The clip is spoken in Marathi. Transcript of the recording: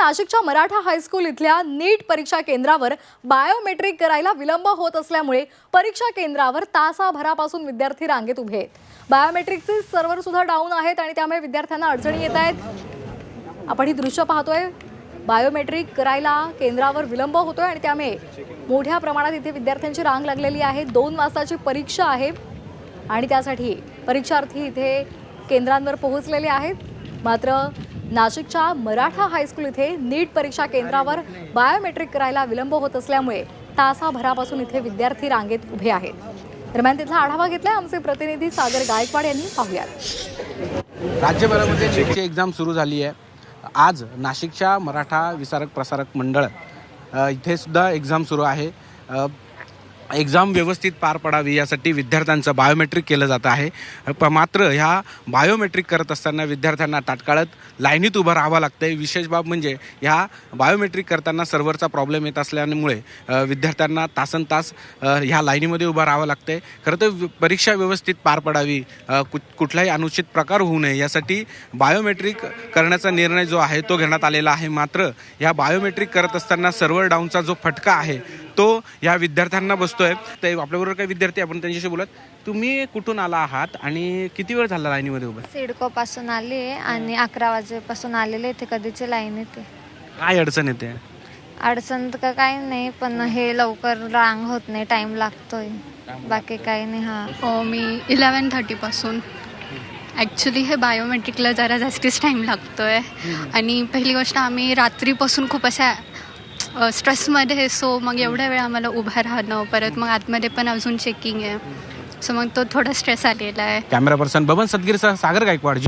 नाशिकच्या मराठा हायस्कूल इथल्या नीट परीक्षा केंद्रावर बायोमेट्रिक करायला विलंब होत असल्यामुळे परीक्षा केंद्रावर तासाभरापासून विद्यार्थी रांगेत उभे आहेत. बायोमेट्रिकचे सर्व्हर सुद्धा डाऊन आहेत आणि त्यामुळे विद्यार्थ्यांना अडचणी येत आहेत. आपण ही दृश्य पाहतोय. बायोमेट्रिक करायला केंद्रावर विलंब होतोय आणि त्यामुळे मोठ्या प्रमाणात इथे विद्यार्थ्यांची रांग लागलेली आहे. दोन वाजताची परीक्षा आहे आणि त्यासाठी परीक्षार्थी इथे केंद्रांवर पोहोचलेले आहेत. मात्र नाशिकच्या मराठा हायस्कूल इथे नीट परीक्षा केंद्रावर बायोमेट्रिक करायला विलंब होत असल्यामुळे तासाभरापासून इथे विद्यार्थी रांगेत उभे आहेत. दरम्यान तिथला आढावा घेतलाय आमचे प्रतिनिधी सागर गायकवाड यांनी. पाहुयात. राज्यभरामध्ये नीटची एक्झाम सुरू झाली आहे. आज नाशिकच्या मराठा विसारक प्रसारक मंडळ इथे सुद्धा एक्झाम सुरू आहे. एक्झाम व्यवस्थित पार पडावी यासाठी विद्यार्थ्यांचं बायोमेट्रिक केलं जात आहे. प मात्र ह्या बायोमेट्रिक करत असताना विद्यार्थ्यांना ताटकाळत लाईनीत उभं राहावं लागतं आहे विशेष बाब म्हणजे ह्या बायोमेट्रिक करताना सर्व्हरचा प्रॉब्लेम येत असल्यामुळे विद्यार्थ्यांना तासन तास ह्या लाईनीमध्ये उभं राहावं लागतं आहे खरं तर परीक्षा व्यवस्थित पार पडावी कु कुठलाही अनुचित प्रकार होऊ नये यासाठी बायोमेट्रिक करण्याचा निर्णय जो आहे तो घेण्यात आलेला आहे. मात्र ह्या बायोमेट्रिक करत असताना सर्व्हर डाऊनचा जो फटका आहे तो या विद्यार्थ्यांना बसतोय. ते आपल्याबरोबर काही विद्यार्थी आपण त्यांच्याशी बोलत. तुम्ही कुठून आला आहात आणि किती वेळ झाला लाईनीमध्ये उभं? सिडको पासून आली आहे आणि अकरा वाजेपासून आलेले इथे कधीची लाईन येते. काय अडचण येते? अडचण तर का काही नाही पण हे लवकर रांग होत नाही टाइम लागतोय. बाकी काही नाही हा. हो मी इलेवन थर्टीपासून ॲक्च्युली हे बायोमेट्रिकला जरा जास्तीच टाईम लागतो आहे आणि पहिली गोष्ट आम्ही रात्रीपासून खूप अशा स्ट्रेसमध्ये आहे सो मग एवढ्या वेळ आम्हाला उभं राहणं परत मग आतमध्ये पण अजून चेकिंग आहे. सो मग तो थोडा स्ट्रेस आलेला आहे. कॅमेरा पर्सन बबन सदगीरसह सागर गायकवाड